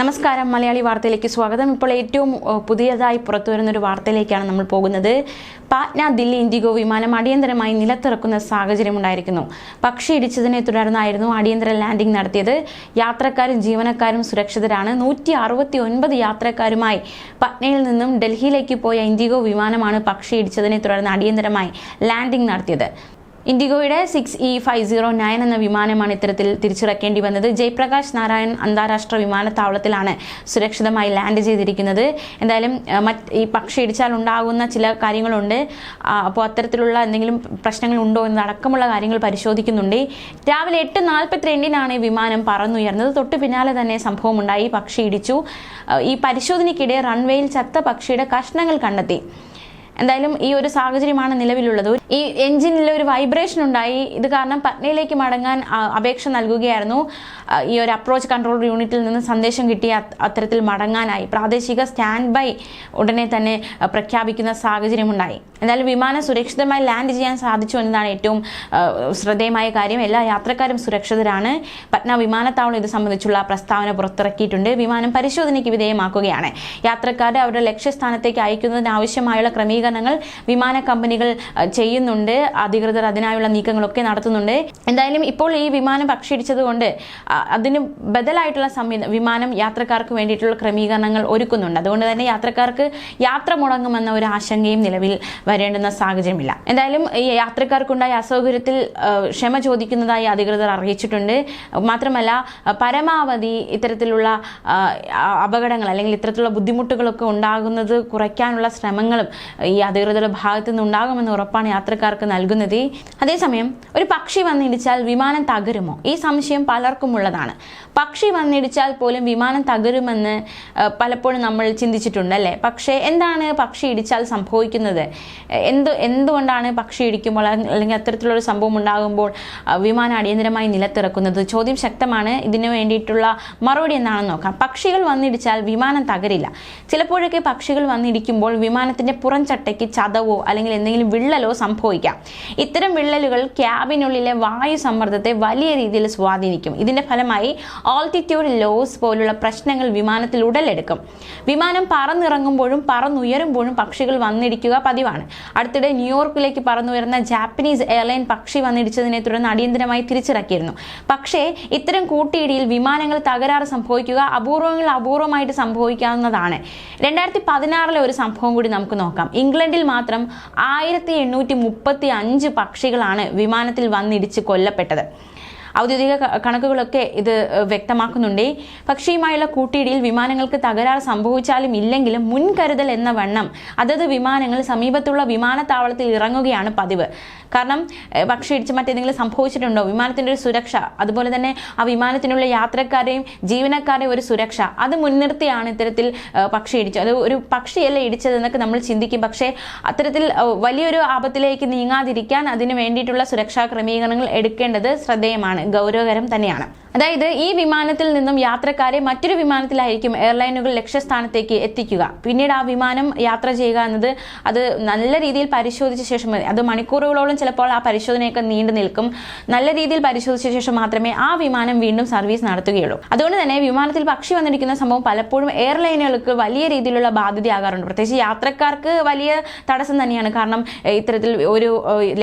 നമസ്കാരം. മലയാളി വാർത്തയിലേക്ക് സ്വാഗതം. ഇപ്പോൾ ഏറ്റവും പുതിയതായി പുറത്തു വരുന്ന ഒരു വാർത്തയിലേക്കാണ് നമ്മൾ പോകുന്നത്. പാറ്റ്ന ദില്ലി ഇൻഡിഗോ വിമാനം അടിയന്തരമായി നിലത്തിറക്കുന്ന സാഹചര്യം ഉണ്ടായിരിക്കുന്നു. പക്ഷി ഇടിച്ചതിനെ തുടർന്നായിരുന്നു അടിയന്തര ലാൻഡിംഗ് നടത്തിയത്. യാത്രക്കാരും ജീവനക്കാരും സുരക്ഷിതരാണ്. നൂറ്റി അറുപത്തി ഒൻപത് യാത്രക്കാരുമായി പട്നയിൽ നിന്നും ഡൽഹിയിലേക്ക് പോയ ഇൻഡിഗോ വിമാനമാണ് പക്ഷി ഇടിച്ചതിനെ തുടർന്ന് അടിയന്തരമായി ലാൻഡിംഗ് നടത്തിയത്. ഇൻഡിഗോയുടെ six E five zero nine എന്ന വിമാനമാണ് ഇത്തരത്തിൽ തിരിച്ചിറക്കേണ്ടി വന്നത്. ജയപ്രകാശ് നാരായൺ അന്താരാഷ്ട്ര വിമാനത്താവളത്തിലാണ് സുരക്ഷിതമായി ലാൻഡ് ചെയ്തിരിക്കുന്നത്. എന്തായാലും മറ്റ് ഈ പക്ഷി ഇടിച്ചാൽ ഉണ്ടാകുന്ന ചില കാര്യങ്ങളുണ്ട്. അപ്പോൾ അത്തരത്തിലുള്ള എന്തെങ്കിലും പ്രശ്നങ്ങൾ ഉണ്ടോ എന്നതടക്കമുള്ള കാര്യങ്ങൾ പരിശോധിക്കുന്നുണ്ട്. രാവിലെ എട്ട് നാൽപ്പത്തിരണ്ടിനാണ് ഈ വിമാനം പറന്നുയർന്നത്. തൊട്ട് പിന്നാലെ തന്നെ സംഭവം ഉണ്ടായി പക്ഷി ഇടിച്ചു. ഈ പരിശോധനയ്ക്കിടെ റൺവേയിൽ ചത്ത പക്ഷിയുടെ കഷ്ണങ്ങൾ കണ്ടെത്തി. എന്തായാലും ഈ ഒരു സാഹചര്യമാണ് നിലവിലുള്ളത്. ഈ എഞ്ചിനിൽ ഒരു വൈബ്രേഷൻ ഉണ്ടായി. ഇത് കാരണം പട്നയിലേക്ക് മടങ്ങാൻ അപേക്ഷ നൽകുകയായിരുന്നു. ഈ ഒരു അപ്രോച്ച് കൺട്രോൾ യൂണിറ്റിൽ നിന്ന് സന്ദേശം കിട്ടിയ അത് അത്തരത്തിൽ മടങ്ങാനായി. പ്രാദേശിക സ്റ്റാൻഡ് ബൈ ഉടനെ തന്നെ പ്രഖ്യാപിക്കുന്ന സാഹചര്യമുണ്ടായി. എന്തായാലും വിമാനം സുരക്ഷിതമായി ലാൻഡ് ചെയ്യാൻ സാധിച്ചു എന്നതാണ് ഏറ്റവും ശ്രദ്ധേയമായ കാര്യം. എല്ലാ യാത്രക്കാരും സുരക്ഷിതരാണ്. പട്ന വിമാനത്താവളം ഇത് സംബന്ധിച്ചുള്ള പ്രസ്താവന പുറത്തിറക്കിയിട്ടുണ്ട്. വിമാനം പരിശോധനയ്ക്ക് വിധേയമാക്കുകയാണ്. യാത്രക്കാരെ അവരുടെ ലക്ഷ്യസ്ഥാനത്തേക്ക് അയക്കുന്നതിന് ആവശ്യമായുള്ള ക്രമീകരണങ്ങൾ വിമാന കമ്പനികൾ ചെയ്യുന്നുണ്ട്. അധികൃതർ അതിനായുള്ള നീക്കങ്ങളൊക്കെ നടത്തുന്നുണ്ട്. എന്തായാലും ഇപ്പോൾ ഈ വിമാനം പക്ഷിടിച്ചതുകൊണ്ട് കൊണ്ട് അതിന് ബദലായിട്ടുള്ള സംവിധ വിമാനം യാത്രക്കാർക്ക് വേണ്ടിയിട്ടുള്ള ക്രമീകരണങ്ങൾ ഒരുക്കുന്നുണ്ട്. അതുകൊണ്ട് തന്നെ യാത്രക്കാർക്ക് യാത്ര മുടങ്ങുമെന്ന ഒരു ആശങ്കയും നിലവിൽ വരേണ്ടുന്ന സാഹചര്യമില്ല. എന്തായാലും ഈ യാത്രക്കാർക്കുണ്ടായ അസൗകര്യത്തിൽ ക്ഷമ ചോദിക്കുന്നതായി അധികൃതർ അറിയിച്ചിട്ടുണ്ട്. മാത്രമല്ല പരമാവധി ഇത്തരത്തിലുള്ള അപകടങ്ങൾ അല്ലെങ്കിൽ ഇത്തരത്തിലുള്ള ബുദ്ധിമുട്ടുകളൊക്കെ ഉണ്ടാകുന്നത് കുറയ്ക്കാനുള്ള ശ്രമങ്ങളും അധികൃതരുടെ ഭാഗത്തു നിന്ന് ഉണ്ടാകുമെന്ന് ഉറപ്പാണ് യാത്രക്കാർക്ക് നൽകുന്നത്. അതേസമയം ഒരു പക്ഷി വന്നിടിച്ചാൽ വിമാനം തകരുമോ? ഈ സംശയം പലർക്കും ഉള്ളതാണ്. പക്ഷി വന്നിടിച്ചാൽ പോലും വിമാനം തകരുമെന്ന് പലപ്പോഴും നമ്മൾ ചിന്തിച്ചിട്ടുണ്ട് അല്ലേ? പക്ഷേ എന്താണ് പക്ഷി ഇടിച്ചാൽ സംഭവിക്കുന്നത്? എന്ത് എന്തുകൊണ്ടാണ് പക്ഷി ഇടിക്കുമ്പോൾ അല്ലെങ്കിൽ അത്തരത്തിലുള്ള സംഭവം ഉണ്ടാകുമ്പോൾ വിമാനം അടിയന്തരമായി നിലത്തിറക്കുന്നത്? ചോദ്യം ശക്തമാണ്. ഇതിനു വേണ്ടിയിട്ടുള്ള മറുപടി എന്താണെന്ന് നോക്കാം. പക്ഷികൾ വന്നിടിച്ചാൽ വിമാനം തകരില്ല. ചിലപ്പോഴൊക്കെ പക്ഷികൾ വന്നിടിക്കുമ്പോൾ വിമാനത്തിന്റെ പുറംചട്ടയ്ക്ക് ചതവോ അല്ലെങ്കിൽ എന്തെങ്കിലും വിള്ളലോ സംഭവിക്കാം. ഇത്തരം വിള്ളലുകൾ ക്യാബിനുള്ളിലെ വായു സമ്മർദ്ദത്തെ വലിയ രീതിയിൽ സ്വാധീനിക്കും. ഇതിന്റെ ഫലമായി ഓൾട്ടിറ്റ്യൂഡ് ലോസ് പോലുള്ള പ്രശ്നങ്ങൾ വിമാനത്തിൽ ഉടലെടുക്കും. വിമാനം പറന്നിറങ്ങുമ്പോഴും പറന്നുയരുമ്പോഴും പക്ഷികൾ വന്നിടിക്കുക പതിവാണ്. അടുത്തിടെ ന്യൂയോർക്കിലേക്ക് പറന്നുയർന്ന ജാപ്പനീസ് എയർലൈൻ പക്ഷി വന്നിടിച്ചതിനെ തുടർന്ന് അടിയന്തരമായി തിരിച്ചിറക്കിയിരുന്നു. പക്ഷേ ഇത്തരം കൂട്ടിയിടിയിൽ വിമാനങ്ങൾ തകരാറ് സംഭവിക്കുക അപൂർവങ്ങൾ അപൂർവമായിട്ട് സംഭവിക്കാവുന്നതാണ്. രണ്ടായിരത്തി പതിനാറിലെ ഒരു സംഭവം കൂടി നമുക്ക് നോക്കാം. ഇംഗ്ലണ്ടിൽ മാത്രം ആയിരത്തി എണ്ണൂറ്റി മുപ്പത്തി അഞ്ച് പക്ഷികളാണ് വിമാനത്തിൽ വന്നിടിച്ച് കൊല്ലപ്പെട്ടത്. ഔദ്യോഗിക കണക്കുകളൊക്കെ ഇത് വ്യക്തമാക്കുന്നുണ്ട്. പക്ഷിയുമായുള്ള കൂട്ടിയിടിയിൽ വിമാനങ്ങൾക്ക് തകരാർ സംഭവിച്ചാലും ഇല്ലെങ്കിലും മുൻകരുതൽ എന്ന വണ്ണം അതത് വിമാനങ്ങൾ സമീപത്തുള്ള വിമാനത്താവളത്തിൽ ഇറങ്ങുകയാണ് പതിവ്. കാരണം പക്ഷി ഇടിച്ച് മറ്റേതെങ്കിലും സംഭവിച്ചിട്ടുണ്ടോ? വിമാനത്തിന്റെ ഒരു സുരക്ഷ അതുപോലെ തന്നെ ആ വിമാനത്തിനുള്ള യാത്രക്കാരെയും ജീവനക്കാരെയും ഒരു സുരക്ഷ അത് മുൻനിർത്തിയാണ് ഇത്തരത്തിൽ പക്ഷി ഇടിച്ചത് അത് ഒരു പക്ഷിയല്ല ഇടിച്ചതെന്നൊക്കെ നമ്മൾ ചിന്തിക്കും. പക്ഷേ അത്തരത്തിൽ വലിയൊരു ആപത്തിലേക്ക് നീങ്ങാതിരിക്കാൻ അതിന് വേണ്ടിയിട്ടുള്ള സുരക്ഷാ ക്രമീകരണങ്ങൾ എടുക്കേണ്ടത് ശ്രദ്ധേയമാണ്. ഗൗരവകരം തന്നെയാണ് അതായത് ഈ വിമാനത്തിൽ നിന്നും യാത്രക്കാരെ മറ്റൊരു വിമാനത്തിലായിരിക്കും എയർലൈനുകൾ ലക്ഷ്യസ്ഥാനത്തേക്ക് എത്തിക്കുക. പിന്നീട് ആ വിമാനം യാത്ര ചെയ്യുക എന്നത് അത് നല്ല രീതിയിൽ പരിശോധിച്ച ശേഷം. അത് മണിക്കൂറുകളോളം ചിലപ്പോൾ ആ പരിശോധനയൊക്കെ നീണ്ടു നിൽക്കും. നല്ല രീതിയിൽ പരിശോധിച്ച ശേഷം മാത്രമേ ആ വിമാനം വീണ്ടും സർവീസ് നടത്തുകയുള്ളൂ. അതുകൊണ്ട് തന്നെ വിമാനത്തിൽ പക്ഷി വന്നിരിക്കുന്ന സംഭവം പലപ്പോഴും എയർലൈനുകൾക്ക് വലിയ രീതിയിലുള്ള ബാധ്യതയാകാറുണ്ട്. പ്രത്യേകിച്ച് യാത്രക്കാർക്ക് വലിയ തടസ്സം തന്നെയാണ്. കാരണം ഇത്തരത്തിൽ ഒരു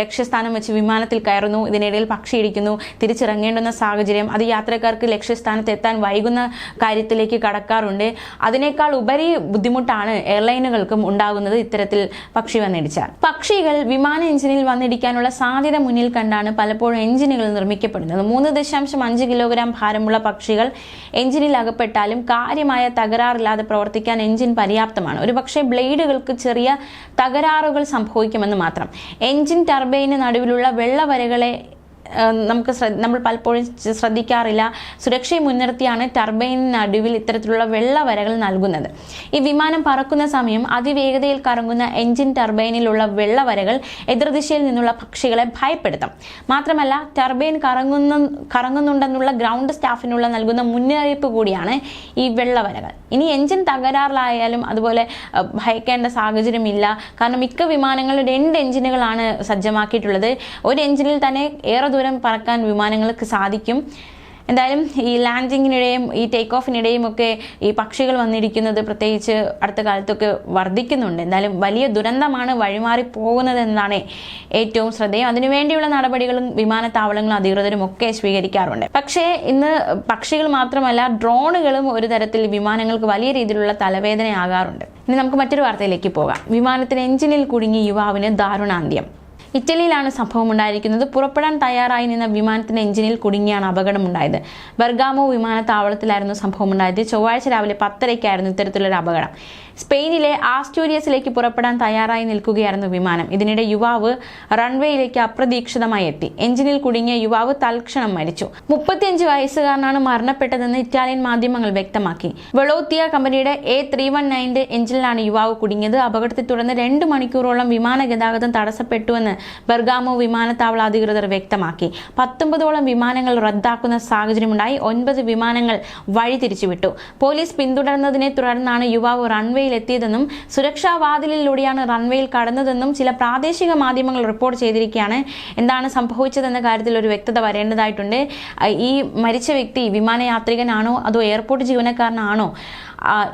ലക്ഷ്യസ്ഥാനം വെച്ച് വിമാനത്തിൽ കയറുന്നു ഇതിനിടയിൽ പക്ഷി ഇടിക്കുന്നു തിരിച്ചിറങ്ങേണ്ടുന്ന സാഹചര്യം അത് യാത്രക്കാർക്ക് ലക്ഷ്യസ്ഥാനത്ത് എത്താൻ വൈകുന്ന കാര്യത്തിലേക്ക് കടക്കാറുണ്ട്. അതിനേക്കാൾ ഉപരി ബുദ്ധിമുട്ടാണ് എയർലൈനുകൾക്കും ഉണ്ടാകുന്നത് ഇത്തരത്തിൽ പക്ഷി വന്നിടിച്ചാൽ. പക്ഷികൾ വിമാന എഞ്ചിനിൽ വന്നിടിക്കാനുള്ള സാധ്യത മുന്നിൽ കണ്ടാണ് പലപ്പോഴും എഞ്ചിനുകൾ നിർമ്മിക്കപ്പെടുന്നത്. മൂന്ന് ദശാംശം അഞ്ച് കിലോഗ്രാം ഭാരമുള്ള പക്ഷികൾ എഞ്ചിനിൽ അകപ്പെട്ടാലും കാര്യമായ തകരാറില്ലാതെ പ്രവർത്തിക്കാൻ എഞ്ചിൻ പര്യാപ്തമാണ്. ഒരുപക്ഷെ ബ്ലേഡുകൾക്ക് ചെറിയ തകരാറുകൾ സംഭവിക്കുമെന്ന് മാത്രം. എഞ്ചിൻ ടർബൈന് നടുവിലുള്ള വെള്ളവരകളെ നമുക്ക് നമ്മൾ പലപ്പോഴും ശ്രദ്ധിക്കാറില്ല. സുരക്ഷയെ മുൻനിർത്തിയാണ് ടർബൈനിന് നടുവിൽ ഇത്തരത്തിലുള്ള വെള്ളവരകൾ നൽകുന്നത്. ഈ വിമാനം പറക്കുന്ന സമയം അതിവേഗതയിൽ കറങ്ങുന്ന എഞ്ചിൻ ടർബൈനിലുള്ള വെള്ളവരകൾ എതിർദിശയിൽ നിന്നുള്ള പക്ഷികളെ ഭയപ്പെടുത്തും. മാത്രമല്ല ടർബൈൻ കറങ്ങുന്ന കറങ്ങുന്നുണ്ടെന്നുള്ള ഗ്രൗണ്ട് സ്റ്റാഫിനുള്ള നൽകുന്ന മുന്നറിയിപ്പ് കൂടിയാണ് ഈ വെള്ളവരകൾ. ഇനി എഞ്ചിൻ തകരാറിലായാലും അതുപോലെ ഭയക്കേണ്ട സാഹചര്യമില്ല. കാരണം മിക്ക വിമാനങ്ങളും രണ്ട് എഞ്ചിനുകളാണ് സജ്ജമാക്കിയിട്ടുള്ളത്. ഒരു എഞ്ചിനിൽ തന്നെ ഏറെ ദൂരം പറക്കാൻ വിമാനങ്ങൾക്ക് സാധിക്കും. എന്തായാലും ഈ ലാൻഡിങ്ങിനിടെയും ഈ ടേക്ക് ഓഫിനിടെയും ഒക്കെ ഈ പക്ഷികൾ വന്നിരിക്കുന്നത് പ്രത്യേകിച്ച് അടുത്ത കാലത്തൊക്കെ വർദ്ധിക്കുന്നുണ്ട്. എന്തായാലും വലിയ ദുരന്തമാണ് വഴിമാറി പോകുന്നത് എന്നതാണ് ഏറ്റവും ശ്രദ്ധേയം. അതിനുവേണ്ടിയുള്ള നടപടികളും വിമാനത്താവളങ്ങളും അധികൃതരും ഒക്കെ സ്വീകരിക്കാറുണ്ട്. പക്ഷേ ഇന്ന് പക്ഷികൾ മാത്രമല്ല ഡ്രോണുകളും ഒരു തരത്തിൽ വിമാനങ്ങൾക്ക് വലിയ രീതിയിലുള്ള തലവേദനയാകാറുണ്ട്. ഇനി നമുക്ക് മറ്റൊരു വാർത്തയിലേക്ക് പോകാം. വിമാനത്തിന് എഞ്ചിനിൽ കുടുങ്ങി യുവാവിന് ദാരുണാന്ത്യം. ഇറ്റലിയിലാണ് സംഭവം ഉണ്ടായിരിക്കുന്നത് പുറപ്പെടാൻ തയ്യാറായി നിന്ന വിമാനത്തിന്റെ എഞ്ചിനിൽ കുടുങ്ങിയാണ് അപകടമുണ്ടായത്. ബർഗാമോ വിമാനത്താവളത്തിലായിരുന്നു സംഭവം ഉണ്ടായത് ചൊവ്വാഴ്ച രാവിലെ പത്തരയ്ക്കായിരുന്നു ഇത്തരത്തിലൊരു അപകടം. സ്പെയിനിലെ ആസ്റ്റൂരിയസിലേക്ക് പുറപ്പെടാൻ തയ്യാറായി നിൽക്കുകയായിരുന്നു വിമാനം. ഇതിനിടെ യുവാവ് റൺവേയിലേക്ക് അപ്രതീക്ഷിതമായി എത്തി. എഞ്ചിനിൽ കുടുങ്ങിയ യുവാവ് തൽക്ഷണം മരിച്ചു. മുപ്പത്തിയഞ്ച് വയസ്സുകാരനാണ് മരണപ്പെട്ടതെന്ന് ഇറ്റാലിയൻ മാധ്യമങ്ങൾ വ്യക്തമാക്കി. വെളോത്തിയ കമ്പനിയുടെ എ ത്രീ വൺ നയന്റെ എഞ്ചിനിലാണ് യുവാവ് കുടുങ്ങിയത്. അപകടത്തെ തുടർന്ന് രണ്ട് മണിക്കൂറോളം വിമാന ഗതാഗതം തടസ്സപ്പെട്ടുവെന്ന് ബർഗാമോ വിമാനത്താവള അധികൃതർ വ്യക്തമാക്കി. പത്തൊമ്പതോളം വിമാനങ്ങൾ റദ്ദാക്കുന്ന സാഹചര്യമുണ്ടായി. ഒൻപത് വിമാനങ്ങൾ വഴിതിരിച്ചുവിട്ടു. പോലീസ് പിന്തുടർന്നതിനെ തുടർന്നാണ് യുവാവ് റൺവേയിൽ എത്തിയതെന്നും സുരക്ഷാ വാതിലിലൂടെയാണ് റൺവേയിൽ കടന്നതെന്നും ചില പ്രാദേശിക മാധ്യമങ്ങൾ റിപ്പോർട്ട് ചെയ്തിരിക്കുകയാണ്. എന്താണ് സംഭവിച്ചതെന്ന കാര്യത്തിൽ ഒരു വ്യക്തത വരേണ്ടതായിട്ടുണ്ട്. ഈ മരിച്ച വ്യക്തി വിമാനയാത്രികനാണോ? അതോ എയർപോർട്ട് ജീവനക്കാരനാണോ?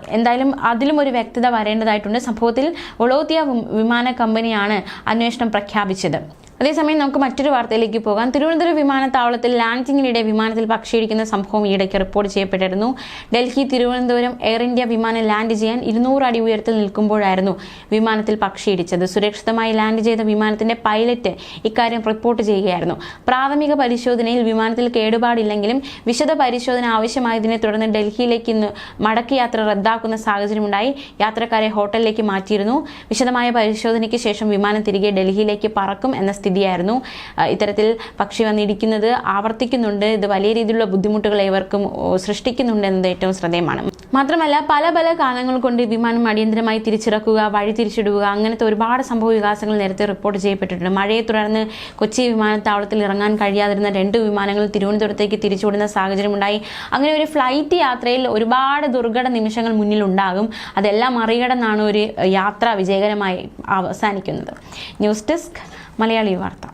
എന്തായാലും അതിലും ഒരു വ്യക്തത വരേണ്ടതായിട്ടുണ്ട്. സംഭവത്തിൽ ഒളോത്തിയ വിമാന കമ്പനിയാണ് അന്വേഷണം പ്രഖ്യാപിച്ചത്. അതേസമയം നമുക്ക് മറ്റൊരു വാർത്തയിലേക്ക് പോകാം. തിരുവനന്തപുരം വിമാനത്താവളത്തിൽ ലാൻഡിങ്ങിനിടെ വിമാനത്തിൽ പക്ഷിയിടിക്കുന്ന സംഭവം ഈയിടയ്ക്ക് റിപ്പോർട്ട് ചെയ്യപ്പെട്ടിരുന്നു. ഡൽഹി തിരുവനന്തപുരം എയർ ഇന്ത്യ വിമാനം ലാൻഡ് ചെയ്യാൻ ഇരുന്നൂറ് അടി ഉയരത്തിൽ നിൽക്കുമ്പോഴായിരുന്നു വിമാനത്തിൽ പക്ഷിയിടിച്ചത്. സുരക്ഷിതമായി ലാൻഡ് ചെയ്ത വിമാനത്തിന്റെ പൈലറ്റ് ഇക്കാര്യം റിപ്പോർട്ട് ചെയ്യുകയായിരുന്നു. പ്രാഥമിക പരിശോധനയിൽ വിമാനത്തിൽ കേടുപാടില്ലെങ്കിലും വിശദ പരിശോധന ആവശ്യമായതിനെ തുടർന്ന് ഡൽഹിയിലേക്ക് ഇന്ന് മടക്കി യാത്ര റദ്ദാക്കുന്ന സാഹചര്യമുണ്ടായി. യാത്രക്കാരെ ഹോട്ടലിലേക്ക് മാറ്റിയിരുന്നു. വിശദമായ പരിശോധനയ്ക്ക് ശേഷം വിമാനം തിരികെ ഡൽഹിയിലേക്ക് പറക്കും എന്ന സ്ഥിതിയായിരുന്നു. ഇത്തരത്തിൽ പക്ഷി വന്നിരിക്കുന്നത് ആവർത്തിക്കുന്നുണ്ട്. ഇത് വലിയ രീതിയിലുള്ള ബുദ്ധിമുട്ടുകൾ ഇവർക്കും സൃഷ്ടിക്കുന്നുണ്ട് എന്നത് ഏറ്റവും ശ്രദ്ധേയമാണ്. മാത്രമല്ല പല പല കാരണങ്ങൾ കൊണ്ട് വിമാനം അടിയന്തരമായി തിരിച്ചിറക്കുക വഴി തിരിച്ചിടുക അങ്ങനത്തെ ഒരുപാട് സംഭവ വികാസങ്ങൾ നേരത്തെ റിപ്പോർട്ട് ചെയ്യപ്പെട്ടിട്ടുണ്ട്. മഴയെ തുടർന്ന് കൊച്ചി വിമാനത്താവളത്തിൽ ഇറങ്ങാൻ കഴിയാതിരുന്ന രണ്ട് വിമാനങ്ങൾ തിരുവനന്തപുരത്തേക്ക് തിരിച്ചുവിടുന്ന സാഹചര്യമുണ്ടായി അങ്ങനെ ഒരു ഫ്ലൈറ്റ് യാത്രയിൽ ഒരുപാട് ദുർഘട നിമിഷങ്ങൾ മുന്നിലുണ്ടാകും അതെല്ലാം മറികടന്നാണ് ഒരു യാത്ര വിജയകരമായി അവസാനിക്കുന്നത്. ന്യൂസ് ഡെസ്ക് മലയാളി വാർത്ത.